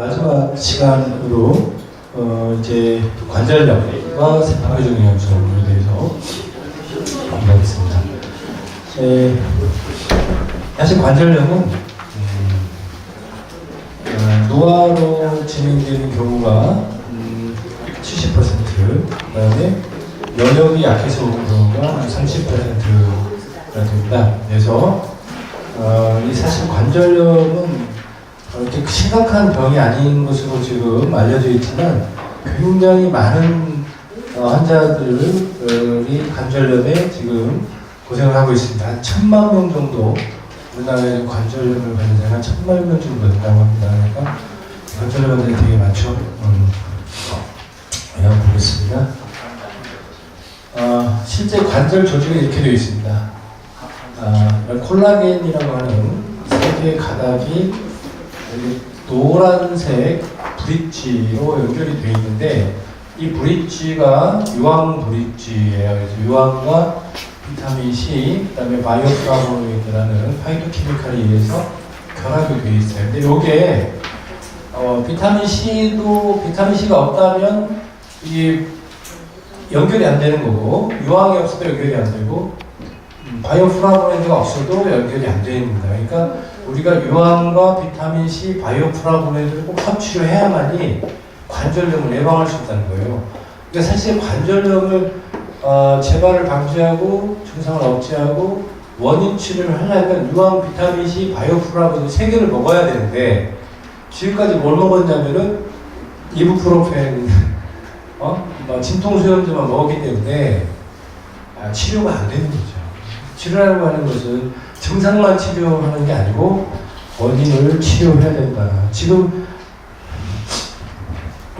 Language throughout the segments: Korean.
마지막 시간으로 어, 이제 관절염과 세포회전염소에 대해서 공부하겠습니다. 에, 사실 관절염은 음, 어, 노화로 진행되는 경우가 음, 70%, 그다음에 면역이 약해서 오는 경우가 한 30%가 됩니다. 그래서 어, 이 사실 관절염은 이렇게 심각한 병이 아닌 것으로 지금 알려져 있지만 굉장히 많은 어, 환자들이 관절염에 지금 고생을 하고 있습니다. 한 천만 명 정도 우리나라에 관절염을 사람이 한 천만 명 정도 된다고 합니다. 그러니까 관절염 환자들이 되게 많죠. 음. 한번 보겠습니다. 어, 실제 관절 조직이 이렇게 되어 있습니다. 아, 콜라겐이라고 하는 세 개의 가닥이 노란색 브릿지로 연결이 되어 있는데 이 브릿지가 유황 브릿지예요. 그래서 유황과 비타민 C, 그다음에 바이오프라보노이드라는 파이토케미칼에 의해서 결합이 되어 있어요. 근데 이게 어, 비타민 C도 비타민 C가 없다면 이 연결이 안 되는 거고 유황이 없어도 연결이 안 되고 음, 바이오프라보노이드가 없어도 연결이 안 됩니다. 그러니까 우리가 유황과 비타민 C, 바이오 프라보노이드를 꼭 섭취를 해야만이 관절염을 예방할 수 있다는 거예요. 그러니까 사실 관절염을 어, 재발을 방지하고 증상을 억제하고 원인 치료를 하려면 유황, 비타민 C, 바이오 프라보노이드 세 개를 먹어야 되는데 지금까지 뭘 먹었냐면은 이부프로펜, 어, 뭐 진통소염제만 먹었기 때문에 아, 치료가 안 되는 거죠. 치료라고 하는 것은 증상만 치료하는 게 아니고 원인을 치료해야 된다. 지금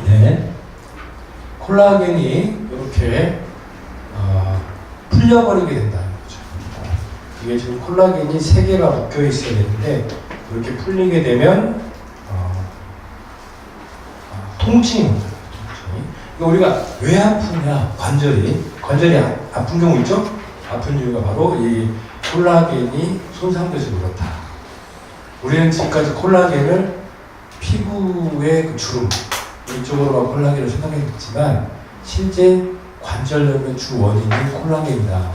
네 콜라겐이 이렇게 어, 풀려버리게 된다는 거죠. 이게 지금 콜라겐이 세 개가 묶여 있어야 되는데 이렇게 풀리게 되면 어, 어, 통증이 우리가 왜 아프냐 관절이 관절이 아- 아픈 경우 있죠? 아픈 이유가 바로 이 콜라겐이 손상돼서 그렇다. 우리는 지금까지 콜라겐을 피부의 그 주름 이쪽으로만 콜라겐을 생각했지만 실제 관절염의 주 원인이 콜라겐이다.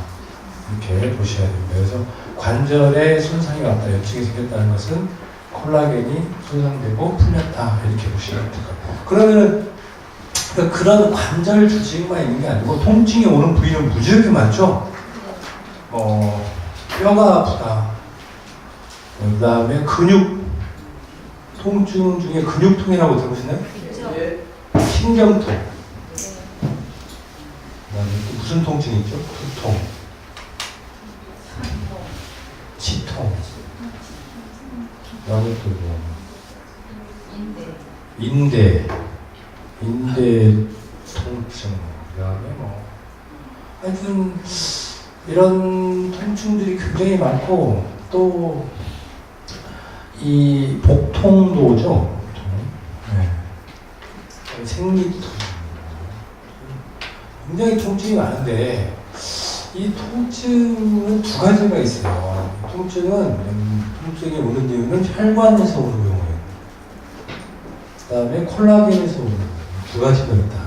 이렇게 보셔야 됩니다. 그래서 관절에 손상이 왔다, 염증이 생겼다는 것은 콜라겐이 손상되고 풀렸다 이렇게 보시면 같아요. 그러면은 그러니까 그런 관절 주증만 있는 게 아니고 통증이 오는 부위는 무지하게 많죠. 어, 뼈가 아프다. 그 다음에 근육 통증 중에 근육통이라고 들어보시나요? 신경통. 그다음에 또 무슨 통증이 있죠? 두통, 치통. 그다음에 또 뭐, 인대, 인대 통증. 그다음에 뭐 하여튼 이런 통증들이 굉장히 많고 또 이 복통도죠. 복통. 네. 생리통. 굉장히 통증이 많은데 이 통증은 두 가지가 있어요. 통증은 음, 통증이 오는 이유는 혈관에서 오는 경우예요. 그다음에 콜라겐에서 오는. 두 가지가 있다.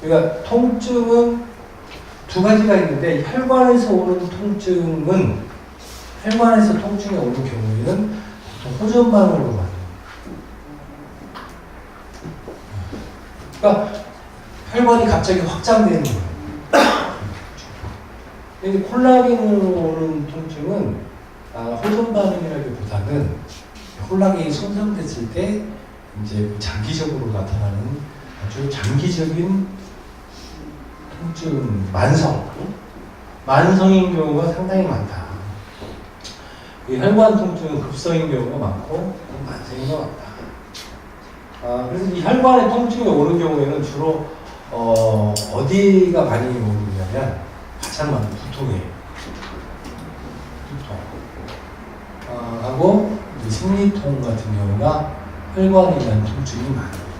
그러니까 통증은 두 가지가 있는데 혈관에서 오는 통증은 혈관에서 통증이 오는 경우에는 보통 호전 반응으로 많아요. 그러니까 혈관이 갑자기 확장되는 거예요. 근데 콜라겐으로 오는 통증은 아, 호전 반응이라기보다는 콜라겐이 손상됐을 때 이제 장기적으로 나타나는 아주 장기적인 통증, 만성, 만성인 경우가 상당히 많다. 이 혈관 통증은 급성인 경우가 많고 만성인 경우가 많다. 아, 그래서 이 혈관에 통증이 오는 경우에는 주로 어, 어디가 많이 오느냐면 가장 많은 두통이에요. 두통. 아, 하고 이 생리통 같은 경우가 혈관에 대한 통증이 많아요.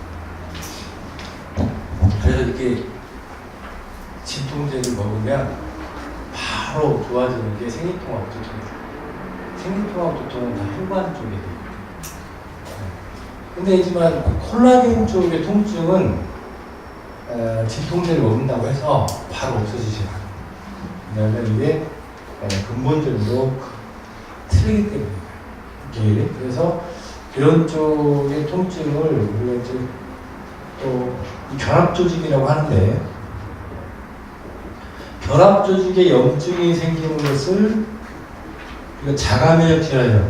그래서 이렇게 진통제를 먹으면 바로 좋아지는 게 생리통하고 두통이에요. 생리통하고 두통은 다 혈관 쪽에 돼요. 근데 하지만 그 콜라겐 쪽의 통증은 어, 진통제를 먹는다고 해서 바로 없어지지 않아요. 왜냐하면 이게 어, 근본적으로 그 틀리기. 이게 그래서 이런 쪽의 통증을 우리가 또이 결합 조직이라고 하는데 결합 조직에 염증이 생기는 것을 우리가 자가면역 질환이라고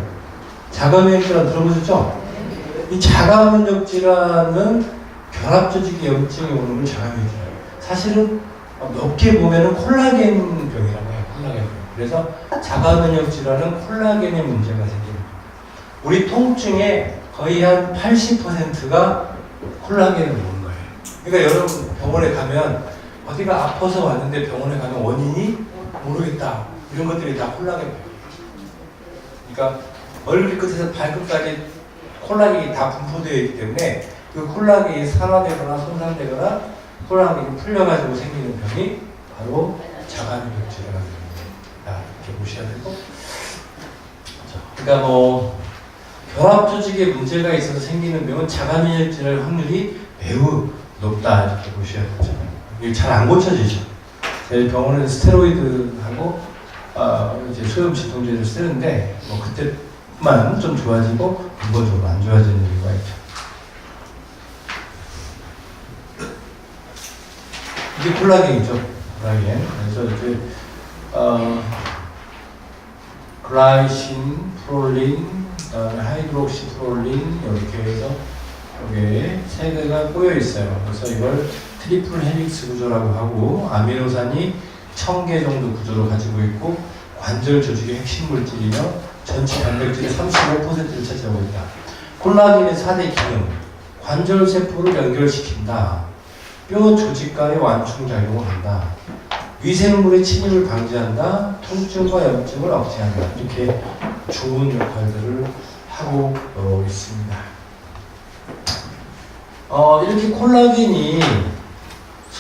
자가면역 질환 들어보셨죠? 이 자가면역 질환은 결합 조직에 염증이 오는 걸 자가면역 질환. 사실은 몇개 보면은 콜라겐 병이라고 해요. 콜라겐 병. 그래서 자가면역 질환은 콜라겐의 문제가 생깁니다. 우리 통증의 거의 한 80%가 콜라겐을 먹는 거예요. 그러니까 여러분 병원에 가면 어디가 아파서 왔는데 병원에 가면 원인이 모르겠다. 이런 것들이 다 콜라겐. 그러니까 얼굴 끝에서 발끝까지 콜라겐이 다 분포되어 있기 때문에 그 콜라겐이 산화되거나 손상되거나 콜라겐이 풀려가지고 생기는 병이 바로 자가면역 질환입니다. 이렇게 보셔야 되고. 자, 그러니까 뭐 결합 조직에 문제가 있어서 생기는 병은 자가면역 질환 확률이 매우 높다 이렇게 보셔야 되죠. 잘 안 고쳐지죠. 저희 병원은 스테로이드하고 어, 이제 소염 진통제를 쓰는데 뭐 그때만 좀 좋아지고 근본적으로 안 좋아지는 이유가 있죠. 이게 콜라겐이죠. 콜라겐. 그래서 이제 어, 글라이신, 프롤린, 하이드록시 프롤린 이렇게 해서 여기에 세 개가 꼬여 있어요. 그래서 이걸 트리플 헬릭스 구조라고 하고 아미노산이 1000개 정도 구조를 가지고 있고 관절 조직의 핵심 물질이며 전체 단백질의 35%를 차지하고 있다. 콜라겐의 4대 기능 관절 세포를 연결시킨다. 뼈 조직간의 완충 작용을 한다. 위생물의 침입을 방지한다. 통증과 염증을 억제한다. 이렇게 좋은 역할들을 하고 어, 있습니다. 어, 이렇게 콜라겐이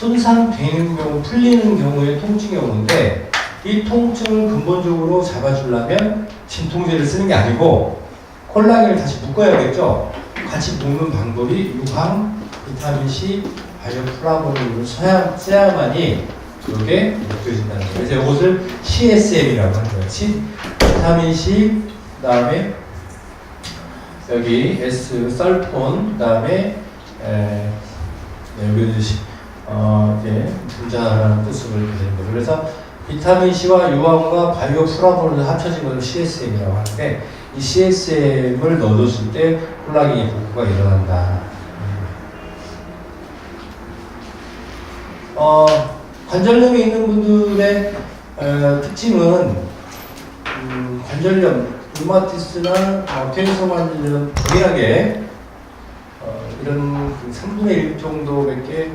손상되는 경우, 풀리는 경우에 통증이 오는데 이 통증을 근본적으로 잡아주려면 진통제를 쓰는 게 아니고 콜라겐을 다시 묶어야겠죠. 같이 묶는 방법이 유황, 비타민 C, 바이오 플라보닌을 써야, 써야만이 이게 느껴진다는 거예요. 그래서 이것을 CSM이라고 하는 거예요. 비타민 C, 그 다음에 여기 S, 썰폰, 그 다음에 에, 네, 여기 어, 이제 분자라는 뜻을 이렇게 되는 거죠. 그래서 비타민 C와 유황과 바이오플라보를 합쳐진 것을 CSM이라고 하는데 이 CSM을 넣어줬을 때 콜라겐이 복구가 일어난다. 어, 관절염이 있는 분들의 어, 특징은 음, 관절염, 루마티스나 어, 관절염 동일하게 어, 이런 그 3분의 1 정도밖에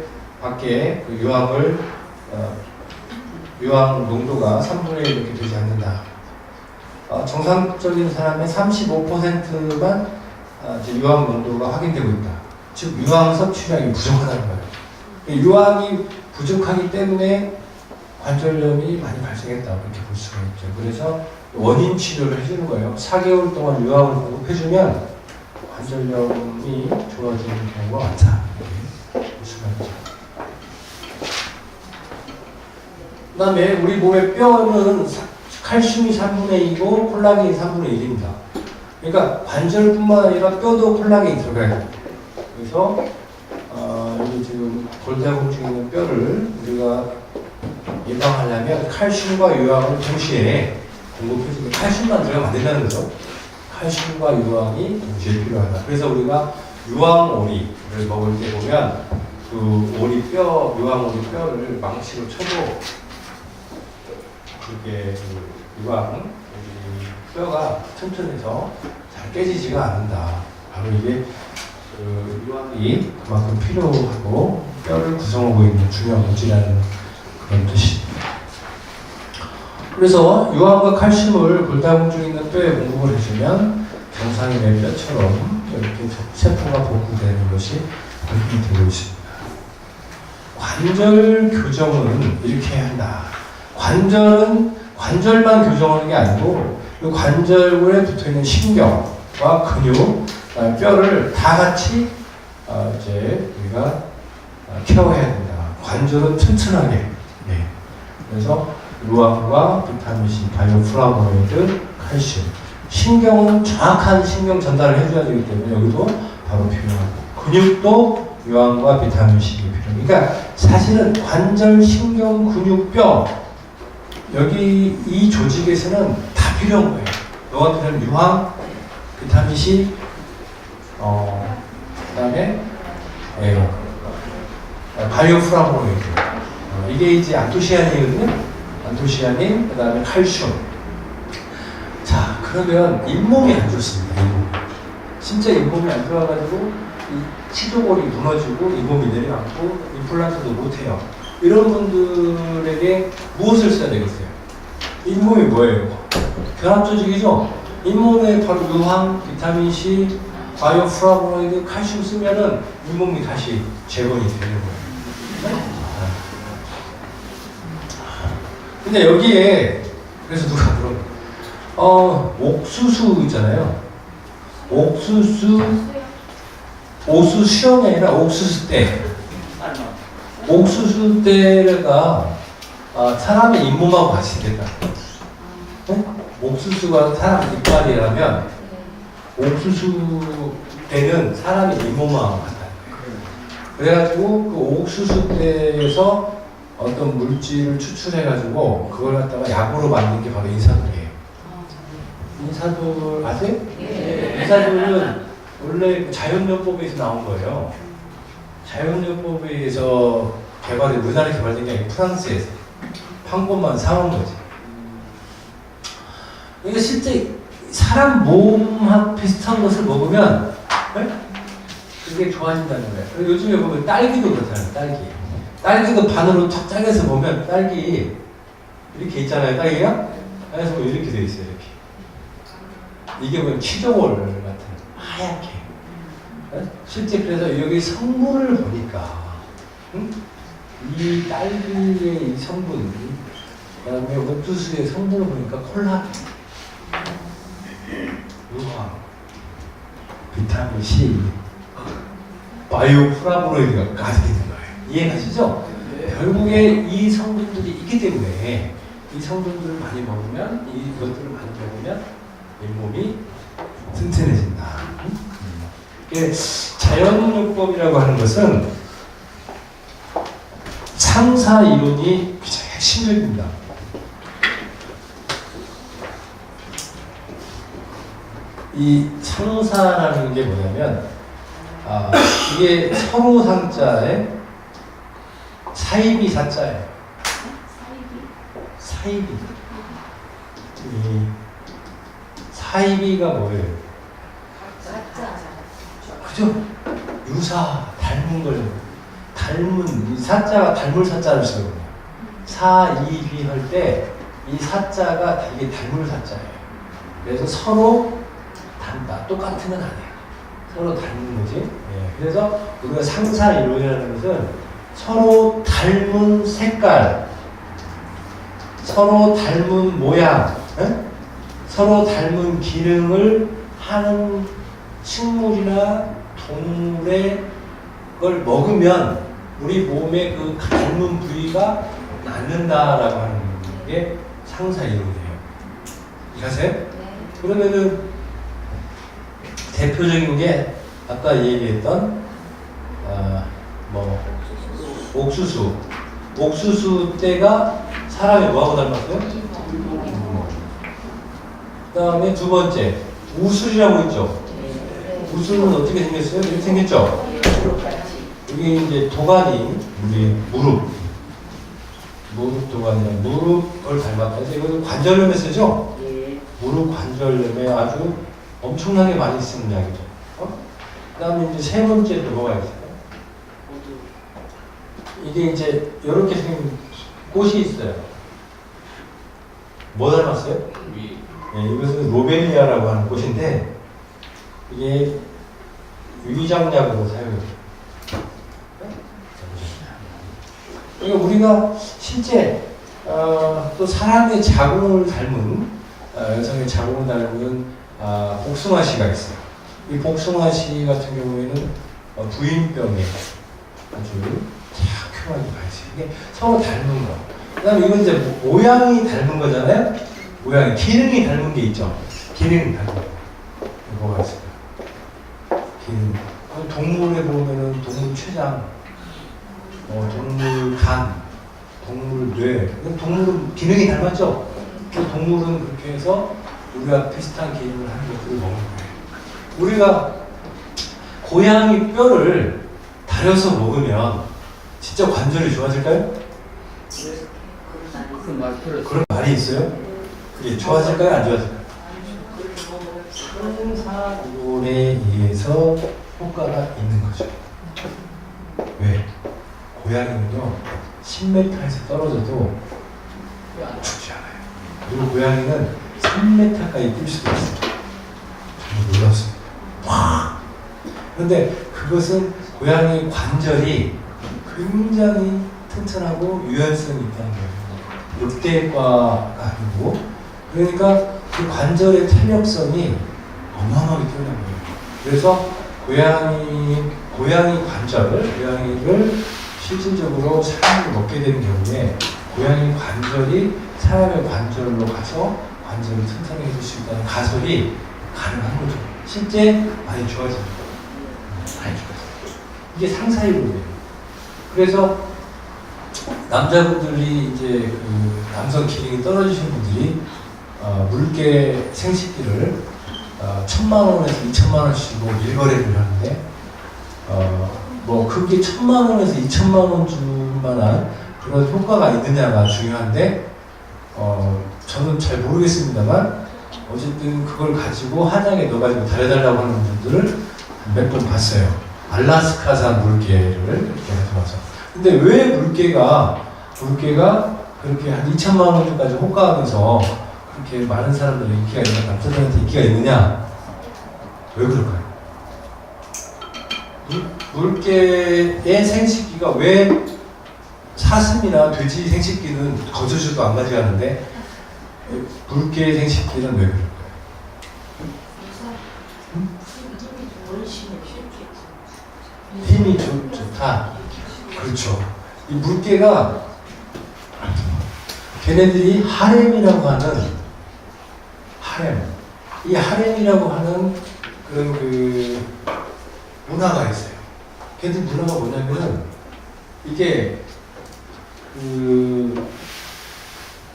밖에 그 유황을 어, 유황 농도가 3분의 1 이렇게 되지 않는다. 어, 정상적인 사람의 35%만 어, 유황 농도가 확인되고 있다. 즉 유황 섭취량이 부족하다는 거예요. 이 유황이 부족하기 때문에 관절염이 많이 발생했다 이렇게 볼 수가 있죠. 그래서 원인 치료를 해주는 거예요. 4개월 동안 유황을 공급해주면 관절염이 좋아지는 경우가 많다. 볼 수가 있죠. 그 다음에 우리 몸의 뼈는 사- 칼슘이 3분의 2고 콜라겐이 3분의 1입니다. 그러니까 관절뿐만 아니라 뼈도 콜라겐이 들어가야 돼요. 그래서 어, 여기 지금 골다공증 있는 뼈를 우리가 예방하려면 칼슘과 유황을 동시에 공급해주고 칼슘만 들어가면 안 된다는 거죠. 칼슘과 유황이 동시에 필요하다. 그래서 우리가 유황오리를 먹을 때 보면 그 오리 뼈, 유황오리 뼈를 망치로 쳐도 그게 그 유황, 이 뼈가 튼튼해서 잘 깨지지가 않는다. 바로 이게 그 유황이 그만큼 필요하고 뼈를 구성하고 있는 중요한 물질이라는 그런 뜻입니다. 그래서 유황과 칼슘을 골다공증 있는 뼈에 공급을 해주면 정상인의 뼈처럼 이렇게 세포가 복구되는 것이 확인이 되고 있습니다. 관절 교정은 이렇게 한다. 관절은 관절만 교정하는 게 아니고 이 관절에 붙어 있는 신경과 근육 그다음에 뼈를 다 같이 어, 이제 우리가 어, 케어해야 된다. 관절은 튼튼하게. 네. 그래서 루암과 비타민 C, 바이오 플라보노이드, 칼슘. 신경은 정확한 신경 전달을 해줘야 되기 때문에 여기도 바로 필요하고 근육도 유황과 비타민 C 필요합니다. 그러니까 사실은 관절, 신경, 근육, 뼈 여기 이 조직에서는 다 필요한 거예요. 너가 필요한 유황, 비타민 C, 어, 그 다음에 예, 바이오 프라보노이드. 어, 이게 이제 안토시아닌이거든요. 안토시아닌, 그 다음에 칼슘. 자, 그러면 잇몸이 안 좋습니다. 잇몸. 진짜 잇몸이 안 좋아가지고 이 치조골이 무너지고 잇몸이 내려앉고 임플란트도 못해요. 이런 분들에게 무엇을 써야 되겠어요? 잇몸이 뭐예요? 결합 조직이죠. 잇몸에 바로 유황, 비타민 C, 바이오프라보노이드, 칼슘 쓰면은 잇몸이 다시 재건이 되는 거예요. 근데 여기에 그래서 누가 물어 어 옥수수 있잖아요. 옥수수 옥수수 수염이 아니라 옥수수 때 옥수수 때가 아, 사람의 잇몸하고 같이 된다. 네? 옥수수가 사람 이빨이라면 옥수수 때는 사람의 잇몸하고 같다. 그래가지고 그 옥수수 때에서 어떤 물질을 추출해가지고 그걸 갖다가 약으로 만든 게 바로 인사돌이에요. 인사돌 아세요? 인사돌은 원래 그 자연요법에서 나온 거예요. 자연요법에 의해서 개발이 우리나라에 개발된 게 아니고 프랑스에서 판권만 사온 거지. 그러니까 실제 사람 몸하고 비슷한 것을 먹으면 네? 그게 좋아진다는 거예요. 요즘에 보면 딸기도 그렇잖아요. 딸기. 딸기도 반으로 탁 잘라서 보면 딸기 이렇게 있잖아요. 딸기가. 그래서 보면 이렇게 돼 있어요. 이렇게. 이게 뭐냐 치조골 같은 하얗게. 네? 실제 그래서 여기 성분을 보니까 응? 이 딸기의 이 성분, 그다음에 옥수수의 성분을 보니까 콜라겐, 유황, 비타민 C, 바이오프라보노이드가 가득 있는 거예요. 이해가시죠? 결국에 이 성분들이 있기 때문에 이 성분들을 많이 먹으면 이것들을 많이 먹으면 잇몸이 튼튼해진다. 이게 자연요법이라고 하는 것은 상사 이론이 굉장히 핵심적입니다. 이 상사라는 게 뭐냐면 아, 이게 서로 상자에 사이비 사자예요. 사이비. 이 사이비가 뭐예요? 그죠? 유사, 닮은 걸, 닮은, 이 사자가 닮을 사자를 써요. 사이비 할때 이 사자가 되게 닮을 사자예요. 그래서 서로 닮다. 똑같으면 안 해요. 서로 닮는 거지. 예, 그래서 우리가 상사 이론이라는 것은 서로 닮은 색깔, 서로 닮은 모양, 예? 서로 닮은 기능을 하는 식물이나 동물의 걸 먹으면 우리 몸의 그 닮은 부위가 낫는다라고 하는 게 상사 이론이에요. 이해하세요? 그러면은 대표적인 게 아까 얘기했던 아, 뭐 옥수수 옥수수 때가 사람이 뭐하고 닮았어요? 그 다음에 두 번째 우술이라고 있죠. 우술은 어떻게 생겼어요? 이렇게 생겼죠. 이게 이제 도가니 우리 무릎 무릎 도가니 무릎을 닮았다. 그래서 이거는 관절염에 쓰죠. 무릎 관절염에 아주 엄청나게 많이 쓰는 약이죠. 어? 그 다음에 이제 세 번째 또 뭐가 있어요? 이게 이제 이렇게 생긴 꽃이 있어요. 뭐 닮았어요? 네, 이것은 로베리아라고 하는 꽃인데 이게 위장약으로 사용해요. 그러니까 우리가 실제 어, 또 사람의 자궁을 닮은 어, 여성의 자궁을 닮은 아, 복숭아 씨가 있어요. 이 복숭아 씨 같은 경우에는 어, 부인병에 아주 탁하게 가 있어요. 이게 서로 닮은 거. 그다음에 이건 이제 모- 모양이 닮은 거잖아요. 모양이 기능이 닮은 게 있죠. 기능 닮은 거. 뭐가 있을까? 어, 동물에 보면은 동물 췌장, 어, 동물 간, 동물 뇌. 동물은 기능이 닮았죠. 그 동물은 그렇게 해서 우리가 비슷한 기능을 하는 것들을 먹는 거예요. 우리가 고양이 뼈를 다려서 먹으면 진짜 관절이 좋아질까요? 들었어. 그런 말이 있어요? 그게 좋아질까요? 안 좋아질까요? 상사이론에 의해서 효과가 있는 거죠. 왜? 고양이는요, 10m에서 떨어져도 죽지 않아요. 그리고 고양이는 3m까지 뛸 수도 있어요. 정말 놀랍습니다. 와! 그런데 그것은 고양이 관절이 굉장히 튼튼하고 유연성이 있다는 거예요. 롯데과가 아니고 그러니까 그 관절의 탄력성이 어마어마하게 뛰어난 거예요. 그래서 고양이 고양이 관절을 고양이를 실질적으로 사람이 먹게 되는 경우에 고양이 관절이 사람의 관절로 가서 관절을 튼튼하게 해줄 수 있다는 가설이 가능한 거죠. 실제 많이 좋아집니다. 많이 좋아져요. 이게 상사이론이에요. 그래서 남자분들이 이제 그 남성 기능이 떨어지신 분들이 어, 물개 생식기를 어, 천만 원에서 이천만 원씩 주고 일거래를 하는데 어, 뭐 그게 천만 원에서 이천만 원 줄만한 그런 효과가 있느냐가 중요한데 어, 저는 잘 모르겠습니다만 어쨌든 그걸 가지고 한약에 넣어가지고 달여달라고 하는 분들을 몇 번 봤어요. 알라스카산 물개를 이렇게 가져와서. 근데 왜 물개가 물개가 그렇게 한 2천만 원까지 호가하면서 그렇게 많은 사람들 인기가 있는 남자들한테 인기가 있느냐? 왜 그럴까요? 물- 물개의 생식기가 왜 사슴이나 돼지 생식기는 거저주도 안 가져가는데 물개의 생식기는 왜 그럴까요? 힘이 좋, 좋다. 그렇죠. 이 물개가 걔네들이 하렘이라고 하는 하렘. 이 하렘이라고 하는 그런 그 문화가 있어요. 걔들 문화가 뭐냐면은 이게 그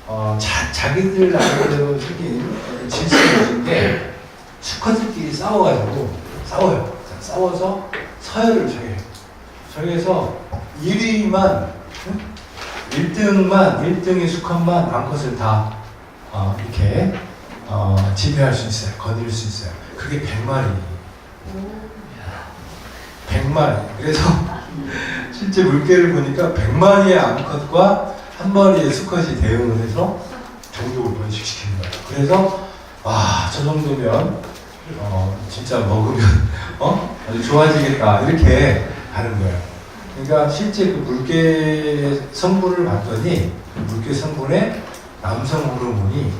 어, 자, 자기들 나름대로 생긴 있는데 수컷들끼리 싸워가지고 싸워요. 자, 싸워서 서열을 정해요. 정해서 1위만 1등만 1등의 수컷만 암컷을 다 어, 이렇게 어, 지배할 수 있어요. 거느릴 수 있어요. 그게 100마리. 100마리. 그래서 실제 물개를 보니까 100마리의 암컷과 한 마리의 수컷이 대응을 해서 종족을 번식시키는 거예요. 그래서 와, 저 정도면 어, 진짜 먹으면 어? 아주 좋아지겠다. 이렇게 하는 거예요. 그러니까 실제 그 물개 성분을 봤더니 그 물개 성분에 남성 호르몬이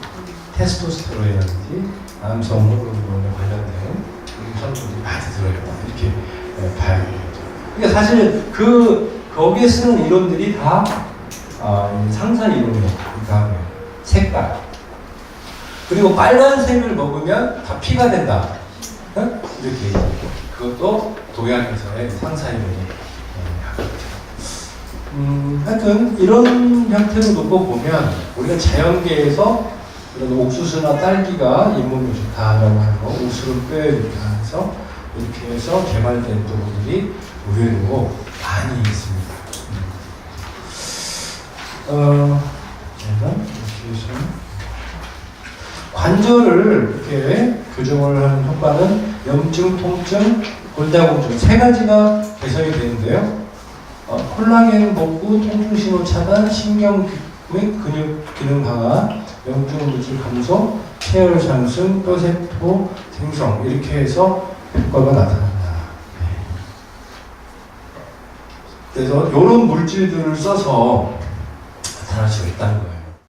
테스토스테론이라든지 남성 호르몬에 관련된 성분이 많이 들어요. 이렇게 예, 봐야 되겠죠. 그러니까 사실 그 거기에 쓰는 이론들이 다 아, 이 상사 이론이에요. 그러니까 색깔. 그리고 빨간색을 먹으면 다 피가 된다. 응? 이렇게. 그것도 동양에서의 상사 이론이 음, 하여튼 이런 형태로 놓고 보면 우리가 자연계에서 이런 옥수수나 딸기가 잇몸에 좋다라고 하는 거, 뼈에 이렇게 하면서 이렇게 해서 개발된 부분들이 의외로 많이 있습니다. 음. 어, 이렇게 관절을 이렇게 교정을 하는 효과는 염증, 통증, 골다공증 세 가지가 개선이 되는데요. 어, 콜라겐 복구, 통증 신호 차단, 신경 및 근육 기능 강화, 염증 물질 감소, 체열 상승, 뼈세포 생성 이렇게 해서 효과가 나타난다. 네. 그래서 이런 물질들을 써서 나타날 수 있다는 거예요.